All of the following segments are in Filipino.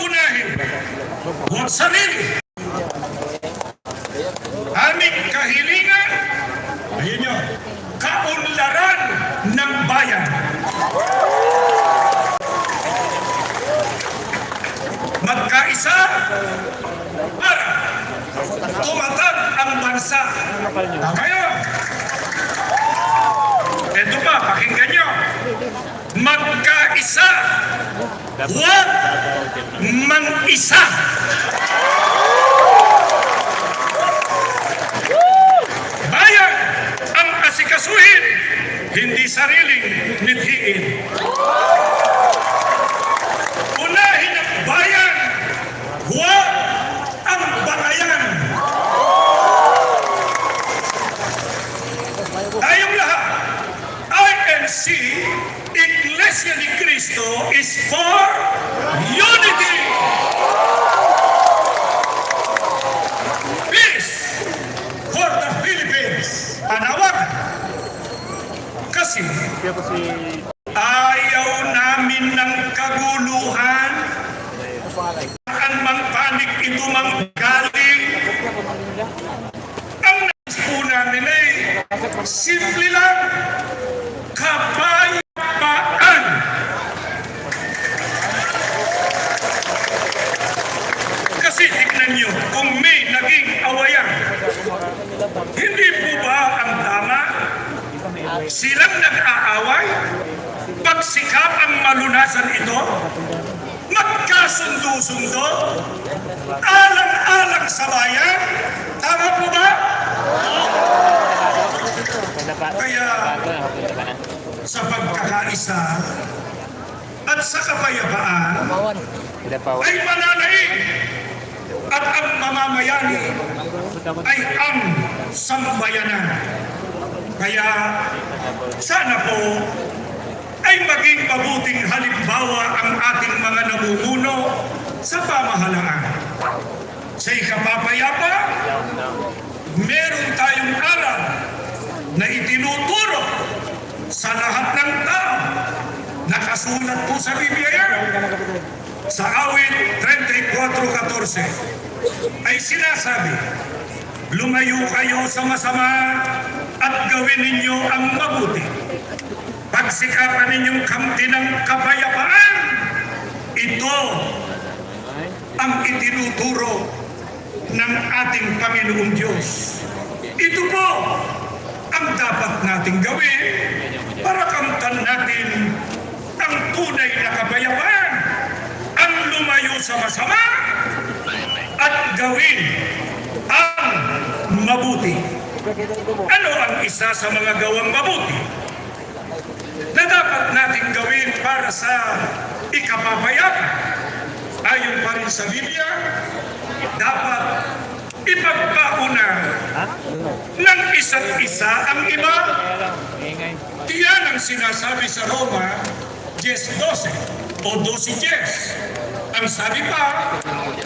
unahin, huwag sarili. Aming kahilingan, ayun nyo, kaunlaran ng bayan. Magkaisa para tumatag ang bansa. Kayo, eto pa, pakinggan nyo. Magkaisa, huwag mang-isa. Bayan ang asikasuhin, hindi sariling mithiin. Unahin ang bayan, huwag ang bangayan. Tayong lahat, INC, Iglesia ni Cristo is for unity. Peace for the Philippines. Panawagan. Kasi Kaya po si... ayaw namin ng kaguluhan. Saan mang panig ito mang galing. Ang nais po namin ay simple lang. Kapayapaan. Kasi tignan nyo, kung may naging awayan, hindi po ba ang tama silang nag-aaway, pagsikap ang malunasan ito, magkasundo-sundo, alang-alang sa bayan, tama po ba? Kaya sa pagkakaisa at sa kapayapaan ay mananaig at ang mamamayani ay ang sambayanan. Kaya sana po ay maging mabuting halimbawa ang ating mga namumuno sa pamahalaan. Sa ikapapayapa, meron tayong aral na itinuturo sa lahat ng tao. Nakasulat po sa Biblia. Sa awit 34.14 ay sinasabi, Lumayo kayo sa masama at gawin ninyo ang mabuti. Pagsikapan ninyong kamti ng kapayapaan. Ito ang itinuturo ng ating Panginoong Diyos. Ito po ang dapat nating gawin para kamtan natin ang tunay na kapayapaan. Ang lumayo sa masama at gawin ang mabuti. Ano ang isa sa mga gawang mabuti na dapat nating gawin para sa ikapapayapa? Ayon pa rin sa Biblia, dapat ipagpauna ng isa't isa ang iba. Iyan ang sinasabi sa Roma 10.12 o 12.10. Ang sabi pa,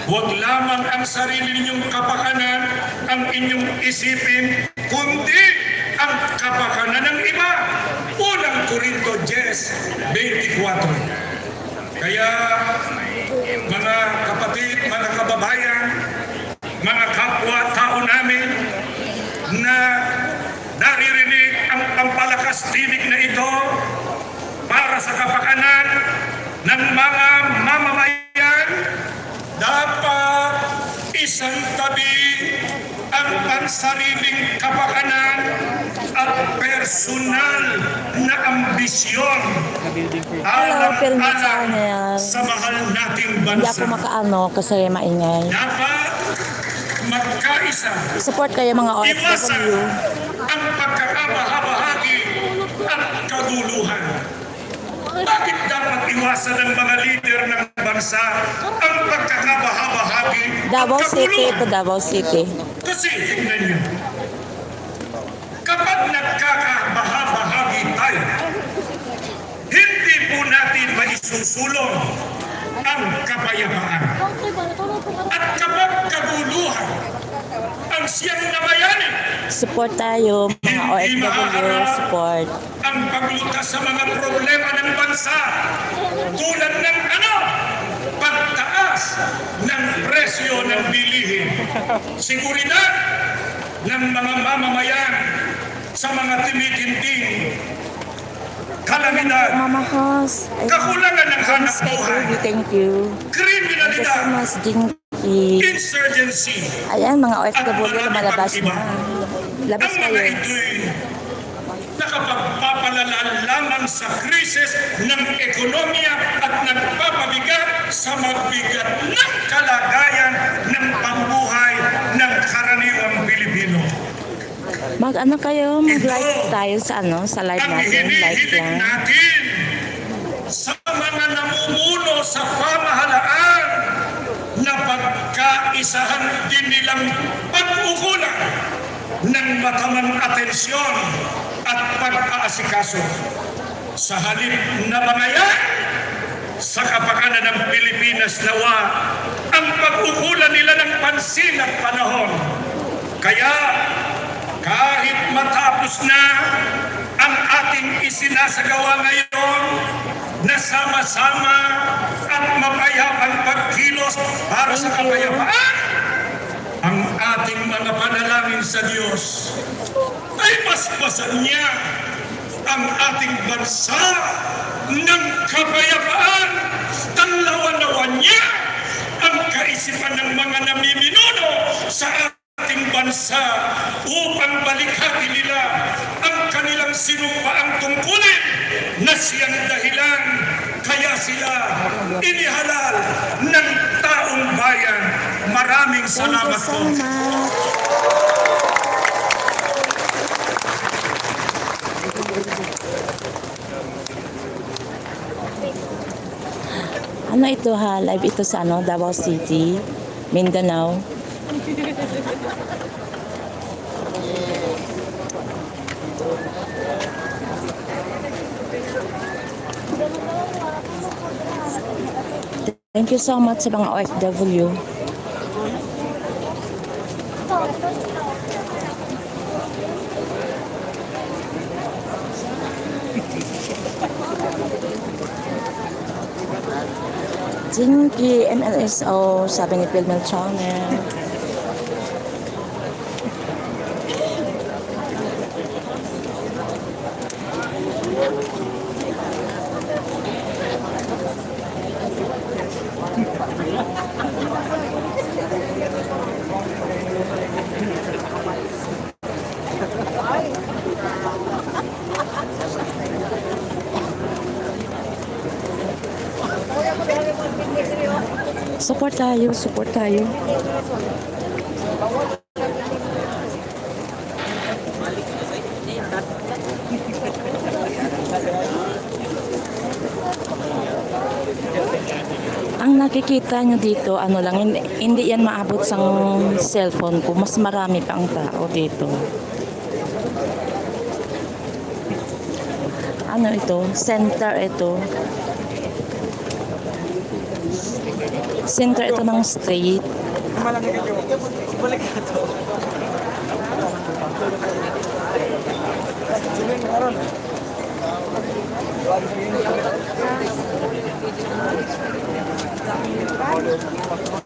huwag lamang ang sarili ninyong kapakanan ang inyong isipin, kundi ang kapakanan ng iba. Unang Korinto 10.24. Kaya, mga kapatid, mga kababayan, mga kapwa-tao namin na naririnig ang pampalakas tinig na ito para sa kapakanan ng mga mamamayan, dapat isang tabi ang pansariling kapakanan at personal na ambisyon Hello, Film Channel. sa mahal nating Hindi bansa. ako makaano kasi maingay. Dapat magkaisa Support kayo mga Iwasan OFW. ang pagkakabahabahagi at kaguluhan. Bakit dapat iwasan ng mga leader ng bansa ang pagkakabahabahagi at Davao City kaguluhan? to Davao City. Kasi tingnan niyo, kapag nagkakabahabahagi tayo, hindi po natin maisusulong ang kapayapaan. At ang siyang nabayanin, Support tayo mga OFW. Support. ang paglutas sa mga problema ng bansa tulad ng ano? Pagtaas presyo ng bilihin. Seguridad ng mga mamamayan sa mga tinitinting kalamidad, kakulangan ng hanap buhay, Ruby. Thank you. Thank you so kriminalidad, insurgency, Ayan, mga OFW lumalabas na. Labas kayo. nakapagpapalala lamang sa krisis ng ekonomiya at nagpapabigat sa mabigat ng kalagayan ng pambuhay ng karaniwang Pilipino. Mag ano kayo, mag-like tayo sa ano, sa live natin. Like lang. natin sa mga namumuno sa pamahalaan na pagkaisahan din nilang pag-ukulan ng matamang atensyon at pag-aasikaso sa halip na mga yan sa kapakanan ng Pilipinas nawa ang pag-ukulan nila ng pansin at panahon. Kaya kahit matapos na ang ating isinasagawa ngayon na sama-sama at mapayapang pagkilos para sa kapayapaan, ang ating mga sa Diyos ay paspasan niya ang ating bansa ng kapayapaan. Tanlawan-lawan niya ang kaisipan ng mga namiminuno sa ating bansa upang balikhati nila ang kanilang sinumpaang tungkulin na siyang dahilan kaya sila inihalal ng taong bayan. Maraming salamat so po. Ano ito ha? Live ito sa ano, Davao City, Mindanao. Thank you so much sa mga OFW. Jinky, MLSO, sabi ni Phil Melchome. Support tayo, support tayo. Ang nakikita nyo dito, ano lang, hindi, yan maabot sa cellphone ko. Mas marami pa ang tao dito. Ano ito? Center ito. Center ito ng street. Mga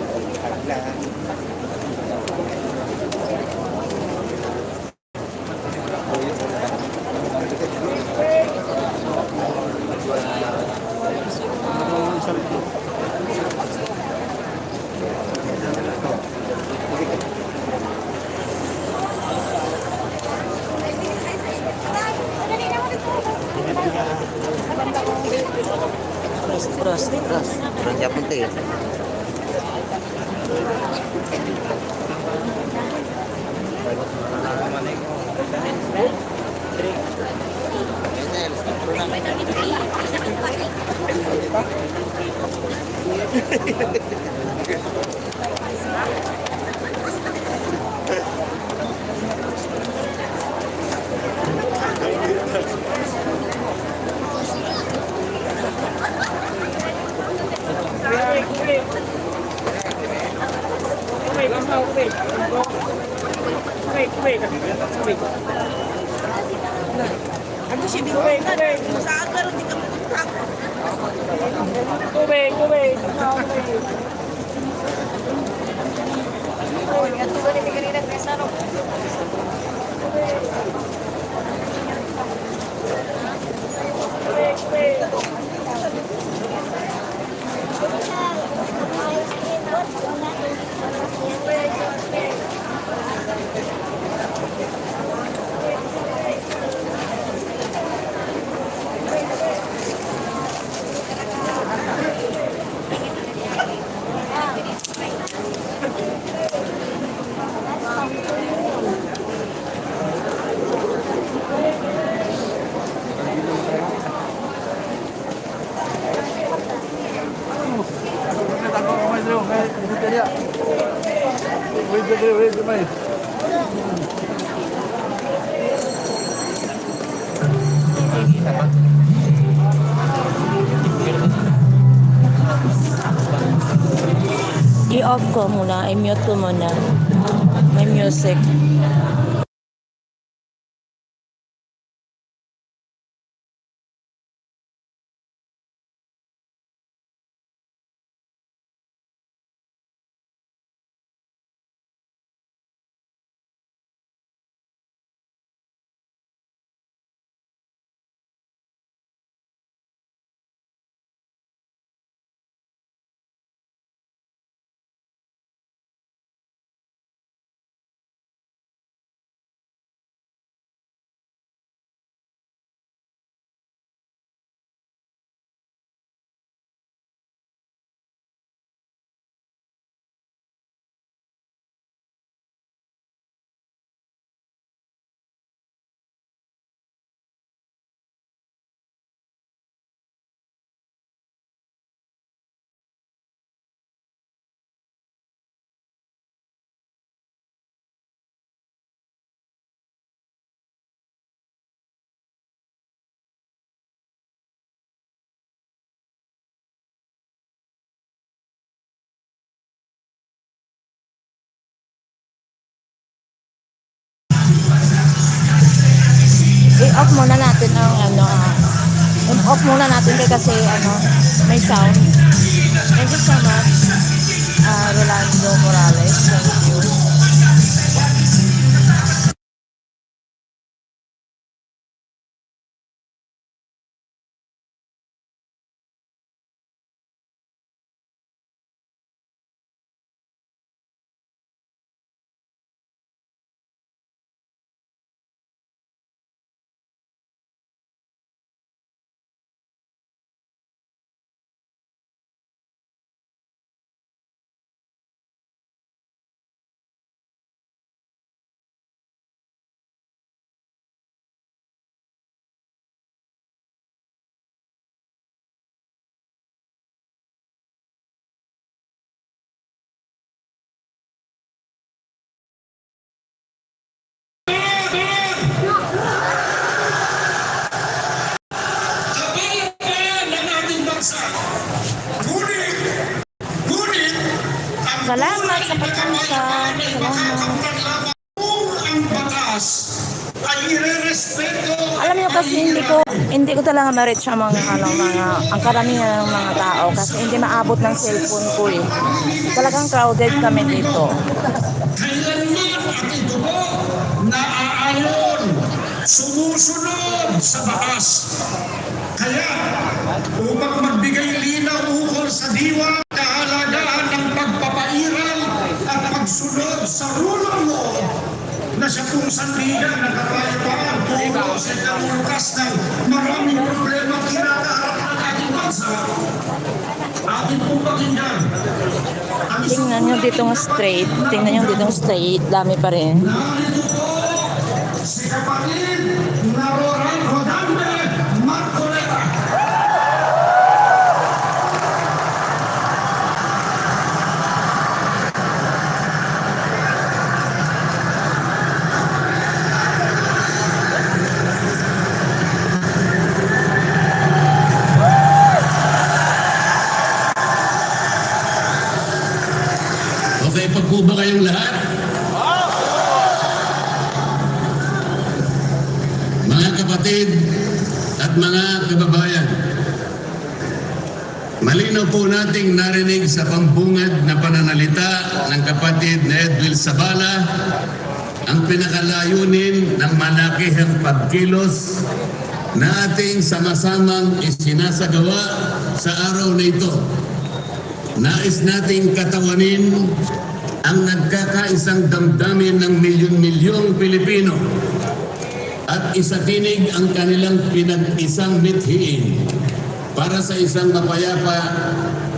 na Terus, terus, terus. Terus siapa tuh ya? Ano si Tubig, tubig. Saan ka rin di ka pupunta? Tubig, tubig. Wait, I-off ko muna, i-mute ko muna. May music. I-off muna natin ang ano, ah, off muna natin kay kasi ano, may sound. Thank you so much, uh, Rolando Morales. Thank you. Ma-reach ang mga ano, mga ang karamihan ng mga tao kasi hindi maabot ng cellphone ko eh. Talagang crowded kami dito. naaayon, sumusunod sa batas. Kaya, upang magbigay linaw ukol diwa kahalagahan ng pagpapairal at pagsunod sa of law na sa kung sandigan ng kapayapaan tungo sa kalulukas ng maraming Tingnan nyo dito ng straight. Tingnan nyo dito ng straight. Dami pa rin. Narito po si kapatid na Roran Rodambe Marcoleta. Okay pa po ba kayong lahat? Mga kapatid at mga kababayan, malinaw po nating narinig sa pambungad na pananalita ng kapatid na Edwin Sabala ang pinakalayunin ng malakihang pagkilos na ating sama-samang isinasagawa sa araw na ito. Nais nating katawanin ang nagkakaisang damdamin ng milyon-milyong Pilipino at isatinig ang kanilang pinag-isang mithiin para sa isang mapayapa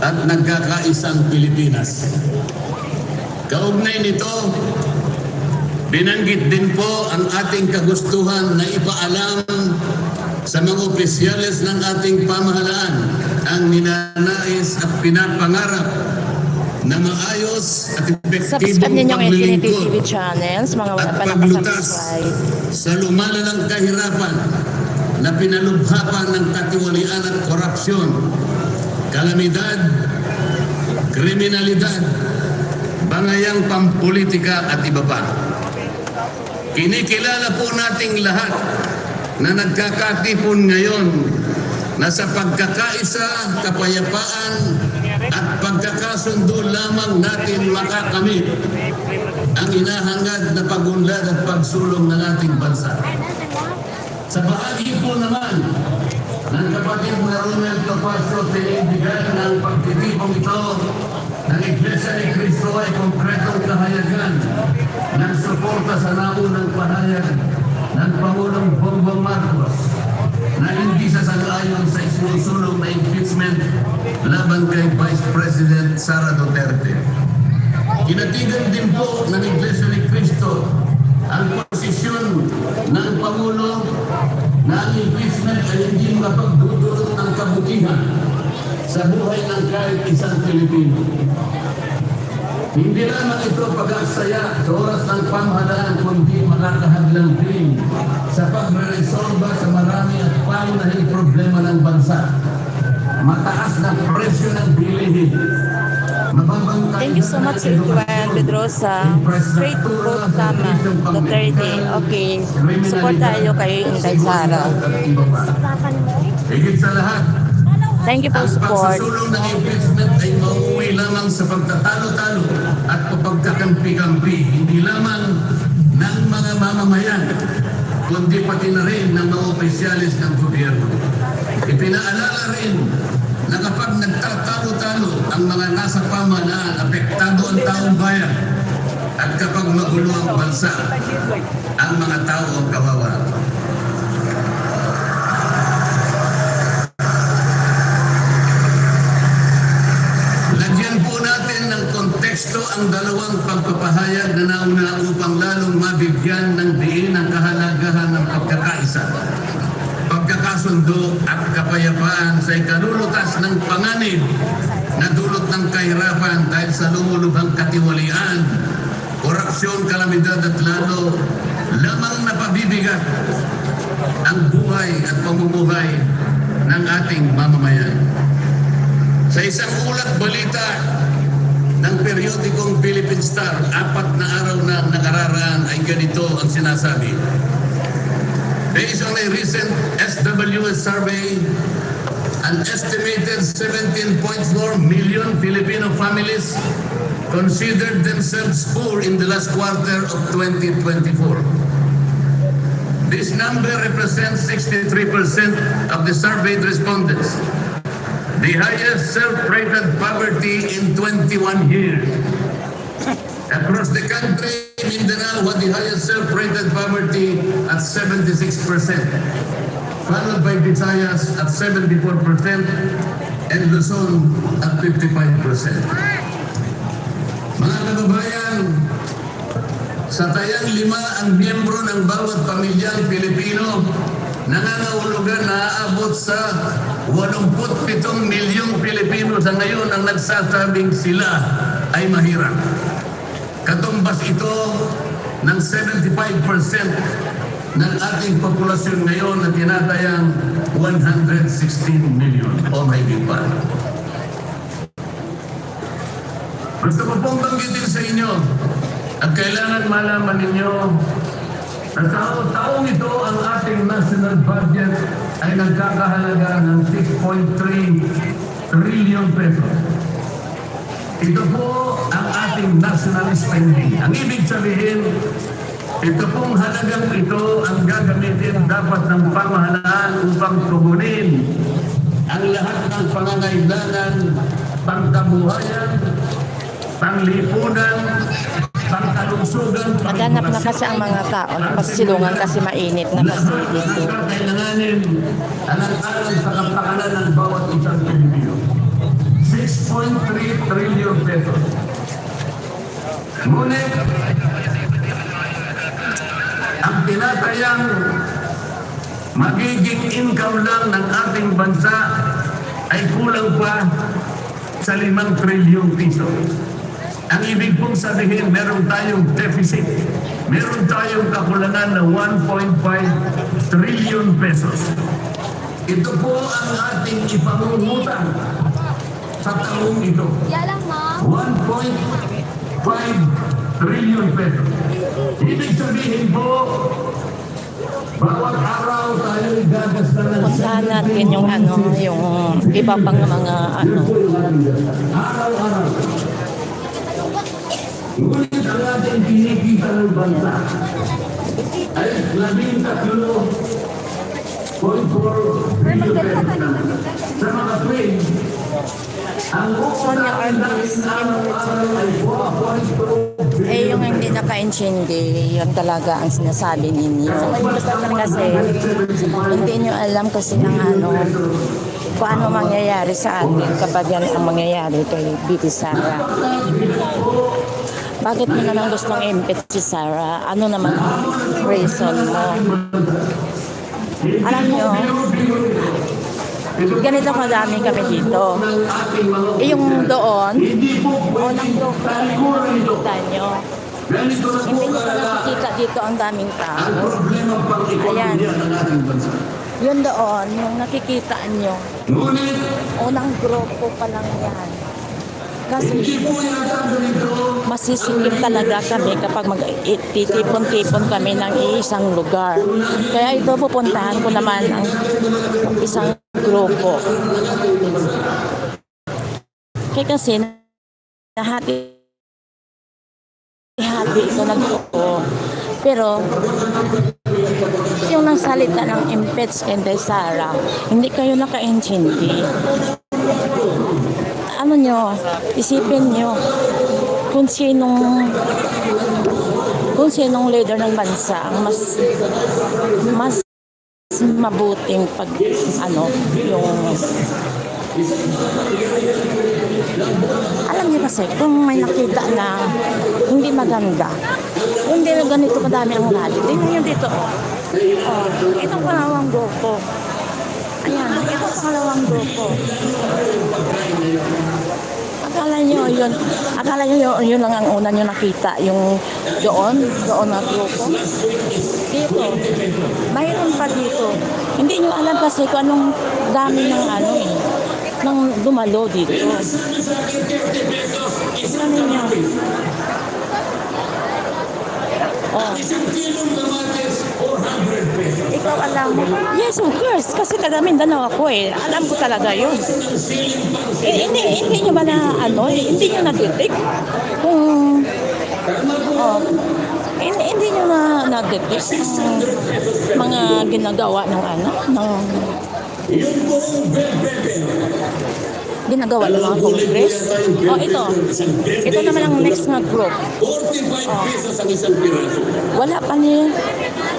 at nagkakaisang Pilipinas. Kaugnay nito, binanggit din po ang ating kagustuhan na ipaalam sa mga opisyales ng ating pamahalaan ang ninanais at pinapangarap na maayos at epektibong paglilingkod at pa paglutas sa lumalalang kahirapan na pinalubhapan ng katiwalian at korupsyon, kalamidad, kriminalidad, bangayang pampolitika at iba pa. Kinikilala po nating lahat na nagkakatipon ngayon na sa pagkakaisa, kapayapaan at pagkakasundo lamang natin makakamit ang inahangad na pagunlad at pagsulong ng ating bansa. Sa bahagi po naman ng kapatid na Ronald Topacio, tinindigan ng pagtitipong ito ng Iglesia ni Cristo ay konkretong kahayagan ng suporta sa naunang pahayag ng Pangulong Bongbong Marcos na hindi sasang-ayon sa isinusulong na impeachment laban kay Vice President Sara Duterte. Kinatigan din po ng Iglesia ni Cristo ang posisyon ng Pangulo na ang impeachment ay hindi makapagdudulot ng kabutihan sa buhay ng kahit isang Pilipino. Hindi lamang ito pag-aksaya sa oras ng pamahalaan kundi makakahadlang din sa pagre-resolba sa marami at pangunahing problema ng bansa. Mataas na presyo ng bilihin. Thank you so much, Sir Pedrosa. Straight to vote tama. Duterte. Okay. Support tayo kay Inday Sara. Higit sa lahat, Thank you for ang support. pagsusulong ng impeachment ay mauuwi lamang sa pagtatalo-talo at pagkakampi-kampi, hindi lamang ng mga mamamayan, kundi pati na rin ng mga opisyalis ng gobyerno. Ipinaalala rin na kapag nagtatalo-talo ang mga nasa pamahalaan, apektado ang taong bayan. At kapag magulo ang bansa, ang mga tao ang kawawa. Lagyan po natin ng konteksto ang dalawang pagpapahayag na nauna upang lalong mabigyan ng diin ang kahalagahan ng pagkakaisa, pagkakasundo kapayapaan sa ikalulutas ng panganib na dulot ng kahirapan dahil sa lumulubhang katiwalian, korupsyon, kalamidad at lalo lamang napabibigat ang buhay at pamumuhay ng ating mamamayan. Sa isang ulat balita ng periodikong Philippine Star, apat na araw na nakararaan ay ganito ang sinasabi. Based on a recent SWS survey, an estimated 17.4 million Filipino families considered themselves poor in the last quarter of 2024. This number represents 63% of the surveyed respondents. the highest self-rated poverty in 21 years. Across the country, Mindanao had the highest self-rated poverty at 76%, followed by Visayas at 74% and Luzon at 55%. Mga kababayan, sa tayang lima ang miyembro ng bawat pamilyang Pilipino nangangahulugan na aabot sa 87 milyong Pilipino sa ngayon ang nagsasabing sila ay mahirap. Katumbas ito ng 75% ng ating populasyon ngayon na tinatayang 116 million o mahigit pa. Gusto ko pong banggitin sa inyo at kailangan malaman ninyo na sa taong ito ang ating national budget ay nagkakahalaga ng 6.3 trillion pesos. Ito po ating national spending. Ang ibig sabihin, ito pong halagang ito ang gagamitin dapat ng pamahalaan upang tugunin ang lahat ng pangangailangan, pangkabuhayan, panglipunan, pangkalungsugan, Naghanap na kasi ang mga tao ng pasilungan kasi mainit na kasi dito. Kailanganin alang-alang sa kapakanan ng bawat isang Pilipino. 6.3 trillion pesos. Ngunit, ang tinatayang magiging income lang ng ating bansa ay kulang pa sa 5 trillion piso. Ang ibig pong sabihin, meron tayong deficit. Meron tayong kakulangan ng 1.5 trillion pesos. Ito po ang ating ipangungutang sa taong ito. 1.5 trillion pesos. Ibig sabihin po, bawat araw tayo gagasta ng Puntahan natin yung ano, yung iba pang mga ano, Araw-araw. Ngunit ang ating kinikita ng bansa ay labing tatlo point four billion pesos. Sa mga ang Sonia Artis, araw-araw ay 4.2 eh yung hindi naka-intindi, yun talaga ang sinasabi ninyo. Kasi hindi nyo alam kasi ng ano, kung ano mangyayari sa atin kapag yan ang mangyayari kay Bibi Sara. Bakit mo naman gustong impit si Sarah? Ano naman ang reason mo? Alam nyo, ganito kadami kami dito. Eh, yung doon, o nang doon, nakikita nyo. Hindi nyo pa nakikita dito ang daming tao. bansa. Yun doon, yung nakikita nyo, unang grupo pa lang yan. Kasi masisikip talaga kami kapag mag-titipon-tipon kami ng iisang lugar. Kaya ito pupuntahan ko naman ang isang grupo. Kaya kasi nahati hati ito na grupo. Pero yung nagsalita ng impets Inday Sara, hindi kayo nakaintindi. Ano nyo, isipin nyo kung sinong kung sinong leader ng bansa ang mas mas mabuting pag ano yung alam niyo kasi kung may nakita na hindi maganda hindi na ganito kadami ang rally tingnan niyo dito oh. oh itong pangalawang grupo ayan itong pangalawang grupo Akala nyo yun, akala nyo yun, yun lang ang una nyo nakita, yung doon, doon na grupo. Dito, mayroon pa dito. Hindi nyo alam kasi kung anong dami ng ano eh, ng dumalo dito. Tignan ninyo. Oh. Ikaw alam mo? Yes, of course. Kasi taga Mindanao ako eh. Alam ko talaga yun. Eh, hindi, hindi nyo ba na, ano, eh, hindi nyo na-detect kung, oh, hindi, hindi nyo na na-detect ang mga ginagawa ng ano, ng, ginagawa ng mga Congress. O ito, ito naman ang next na group. 45 pesos ang isang piraso. Wala pa niya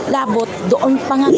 labot, doon pa nga